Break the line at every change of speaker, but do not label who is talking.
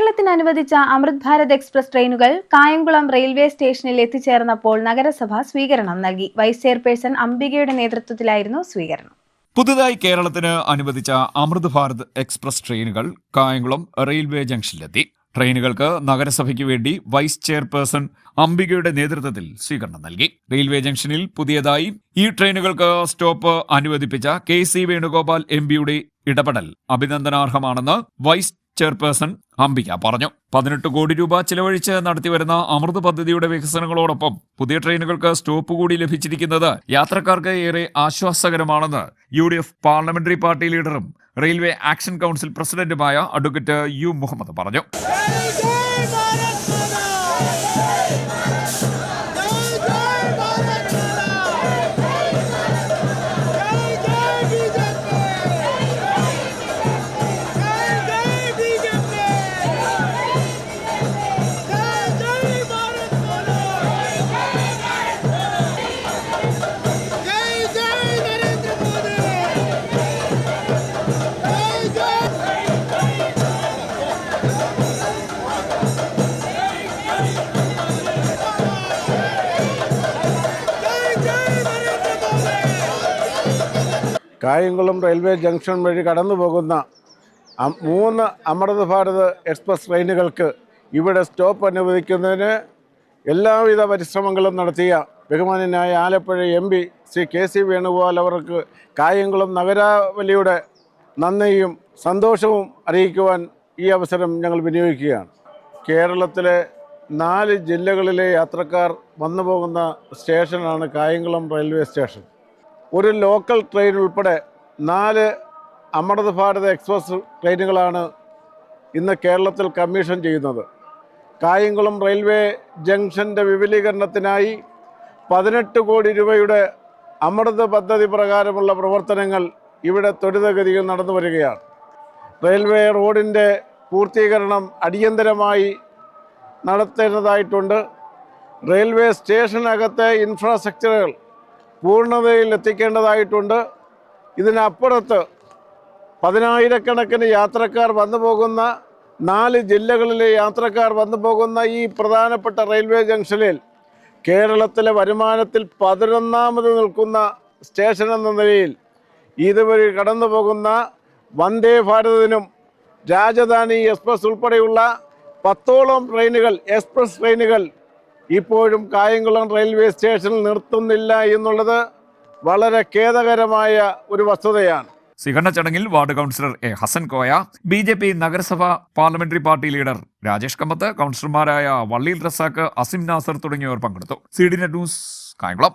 കേരളത്തിന് അനുവദിച്ച അമൃത് ഭാരത് എക്സ്പ്രസ് ട്രെയിനുകൾ കായംകുളം റെയിൽവേ സ്റ്റേഷനിൽ എത്തിച്ചേർന്നപ്പോൾ നഗരസഭ സ്വീകരണം നൽകി. വൈസ് ചെയർപേഴ്സൺ അംബികയുടെ നേതൃത്വത്തിലായിരുന്നു സ്വീകരണം.
പുതുതായി കേരളത്തിന് അനുവദിച്ച അമൃത് ഭാരത് എക്സ്പ്രസ് ട്രെയിനുകൾ കായംകുളം റെയിൽവേ ജംഗ്ഷനിലെത്തി. ട്രെയിനുകൾക്ക് നഗരസഭയ്ക്ക് വേണ്ടി വൈസ് ചെയർപേഴ്സൺ അംബികയുടെ നേതൃത്വത്തിൽ സ്വീകരണം നൽകി. റെയിൽവേ ജംഗ്ഷനിൽ പുതിയതായി ഈ ട്രെയിനുകൾക്ക് സ്റ്റോപ്പ് അനുവദിപ്പിച്ച കെ സി വേണുഗോപാൽ എം പിയുടെ ഇടപെടൽ അഭിനന്ദനാർഹമാണെന്ന് വൈസ് ചെയർപേഴ്സൺ അംബിക പറഞ്ഞു. പതിനെട്ട് കോടി രൂപ ചിലവഴിച്ച് നടത്തിവരുന്ന അമൃത് പദ്ധതിയുടെ വികസനങ്ങളോടൊപ്പം പുതിയ ട്രെയിനുകൾക്ക് സ്റ്റോപ്പ് കൂടി ലഭിച്ചിരിക്കുന്നത് യാത്രക്കാർക്ക് ഏറെ ആശ്വാസകരമാണെന്ന് U D F parliamentary party ലീഡറും railway action council പ്രസിഡന്റുമായ അഡ്വക്കേറ്റ് യു മുഹമ്മദ് പറഞ്ഞു.
കായംകുളം റെയിൽവേ ജംഗ്ഷൻ വഴി കടന്നു പോകുന്ന മൂന്ന് അമൃത് ഭാരത് എക്സ്പ്രസ് ട്രെയിനുകൾക്ക് ഇവിടെ സ്റ്റോപ്പ് അനുവദിക്കുന്നതിന് എല്ലാവിധ പരിശ്രമങ്ങളും നടത്തിയ ബഹുമാനനായ Alappuzha M P Shri K C Venugopal അവർക്ക് കായംകുളം നഗരാവലിയുടെ നന്ദിയും സന്തോഷവും അറിയിക്കുവാൻ ഈ അവസരം ഞങ്ങൾ വിനിയോഗിക്കുകയാണ്. കേരളത്തിലെ നാല് ജില്ലകളിലെ യാത്രക്കാർ വന്നു പോകുന്ന സ്റ്റേഷനാണ് കായംകുളം റെയിൽവേ സ്റ്റേഷൻ. ഒരു ലോക്കൽ ട്രെയിൻ ഉൾപ്പെടെ നാല് അമൃത് ഭാരത് എക്സ്പ്രസ് ട്രെയിനുകളാണ് ഇന്ന് കേരളത്തിൽ കമ്മീഷൻ ചെയ്യുന്നത്. കായംകുളം റെയിൽവേ ജംഗ്ഷന്റെ വിപുലീകരണത്തിനായി പതിനെട്ട് കോടി രൂപയുടെ അമൃത് പദ്ധതി പ്രകാരമുള്ള പ്രവർത്തനങ്ങൾ ഇവിടെ ത്വരിതഗതിയിൽ നടന്നു വരികയാണ്. റെയിൽവേ റോഡിന്റെ പൂർത്തീകരണം അടിയന്തരമായി നടത്തേണ്ടതായിട്ടുണ്ട്. റെയിൽവേ സ്റ്റേഷനകത്തെ ഇൻഫ്രാസ്ട്രക്ചറുകൾ പൂർണതയിൽ എത്തിക്കേണ്ടതായിട്ടുണ്ട്. ഇതിനപ്പുറത്ത് പതിനായിരക്കണക്കിന് യാത്രക്കാർ വന്നു പോകുന്ന നാല് ജില്ലകളിലെ യാത്രക്കാർ വന്നു പോകുന്ന ഈ പ്രധാനപ്പെട്ട റെയിൽവേ ജംഗ്ഷനിൽ കേരളത്തിലെ വരുമാനത്തിൽ പതിനൊന്നാമത് നിൽക്കുന്ന സ്റ്റേഷൻ എന്ന നിലയിൽ ഇതുവഴി കടന്നു പോകുന്ന വന്ദേ ഭാരതിനും രാജധാനി എക്സ്പ്രസ് ഉൾപ്പെടെയുള്ള പത്തോളം ട്രെയിനുകൾ എക്സ്പ്രസ് ട്രെയിനുകൾ ഇപ്പോഴും കായംകുളം റെയിൽവേ സ്റ്റേഷനിൽ നിർത്തുന്നില്ല എന്നുള്ളത് വളരെ ഖേദകരമായ ഒരു വസ്തുതയാണ്.
സ്വീകരണ ചടങ്ങിൽ ward councillor A Hasan Koya B J P നഗരസഭ parliamentary party leader Rajesh Kampath കൗൺസിലർമാരായ വള്ളിയിൽ റസാക്ക് അസിം നാസർ തുടങ്ങിയവർ പങ്കെടുത്തു. C D net news Kayamkulam.